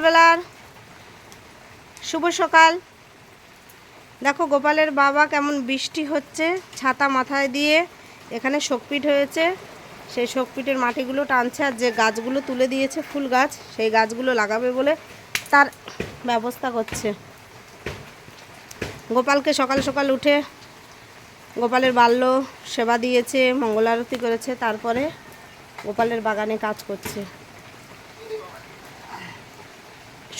বেলার শুভ সকাল। দেখো গোপালের বাবা কেমন বৃষ্টি হচ্ছে, ছাতা মাথায় দিয়ে এখানে শোকপিট হয়েছে। সেই শোকপিটের মাটিগুলো টানছে আর যে গাছগুলো তুলে দিয়েছে ফুল গাছ, সেই গাছগুলো লাগাবে বলে তার ব্যবস্থা করছে। গোপালকে সকাল সকাল উঠে গোপালের বাল্য সেবা দিয়েছে মঙ্গল আরতি করেছে, তারপরে গোপালের বাগানে কাজ করছে।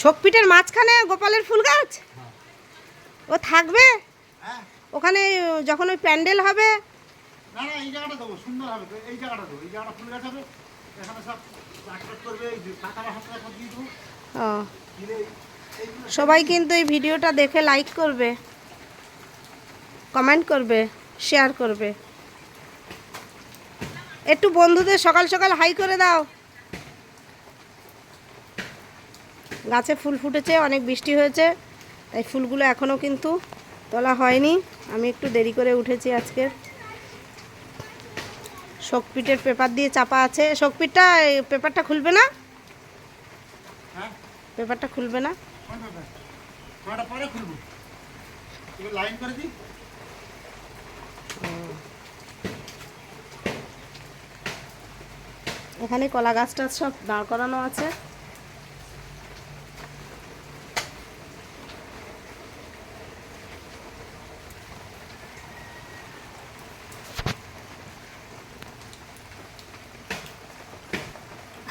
শোকপিটের মাঝখানে গোপালের ফুল গাছ? ও থাকবে? হ্যাঁ। ওখানে যখন ওই প্যান্ডেল হবে? না না এই জায়গাটা দেবো সুন্দর হবে এই জায়গাটা দেবো এই জায়গাটা ফুল গাছ হবে। এখানে সব করবে এই যে পাকা বাসনটা এখন দিয়ে দেবো। ও। সবাই কিন্তু এই ভিডিওটা দেখে লাইক করবে কমেন্ট করবে শেয়ার করবে। একটু বন্ধুদের সকাল সকাল হাই করে দাও। গাছে ফুল ফুটেছে অনেক বৃষ্টি হয়েছে তাই ফুলগুলো এখনও কিন্তু তোলা হয়নি। আমি একটু দেরি করে উঠেছি আজকে শোকপিটের পেপার দিয়ে চাপা আছে। শোকপিটটা এই পেপারটা খুলবে না? হ্যাঁ। পেপারটা খুলবে না? এখানে কলা গাছটা সব দাঁড় করানো আছে।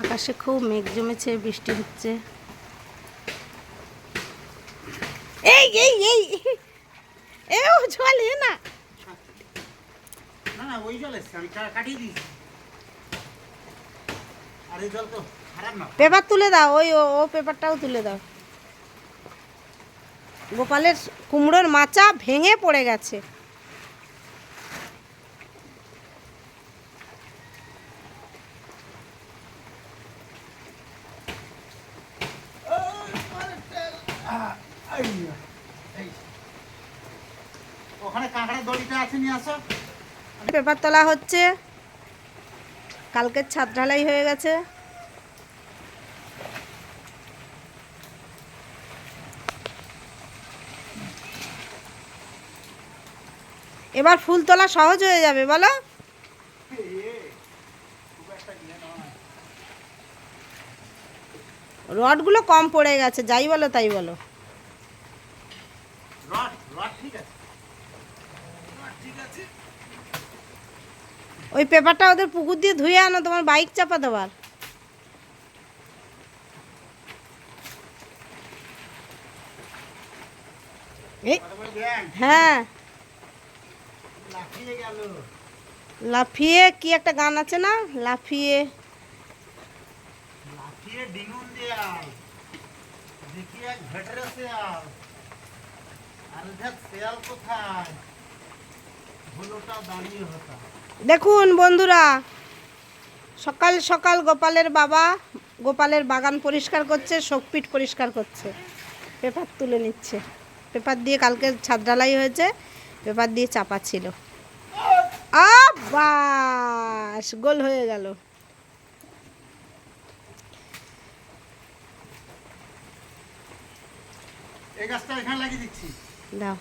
আকাশে খুব মেঘ জমেছে বৃষ্টি হচ্ছে। এই এই এই এ ও জল এ না। না না ওই জল আমি কাটিয়ে দিয়েছি। আর জল তো না। পেপার তুলে দাও ওই ও ও পেপারটাও তুলে দাও। গোপালের কুমড়োর মাচা ভেঙে পড়ে গেছে। পেপার তোলা হচ্ছে। কালকের ছাদ ঢালাই হয়ে গেছে। এবার ফুল তোলা সহজ হয়ে যাবে, বলো। রডগুলো কম পড়ে গেছে, যাই বলো, তাই বলো। রড রড ঠিক আছে। রড ঠিক আছে। ওই পেপারটা ওদের পুকুর দিয়ে ধুয়ে আনো তোমার বাইক চাপা দেওয়ার। হ্যাঁ। লাফিয়ে কি একটা গান আছে না? লাফিয়ে। লাফিয়ে ডিঙুন আর। দেখুন বন্ধুরা সকাল সকাল গোপালের বাবা গোপালের বাগান পরিষ্কার করছে শোকপিট পরিষ্কার করছে। পেপার তুলে নিচ্ছে। পেপার দিয়ে কালকে ছাদ ঢালাই হয়েছে পেপার দিয়ে চাপা ছিল। বাস গোল হয়ে গেল। এই গাছটা এখানে লাগিয়ে দিচ্ছি। দাও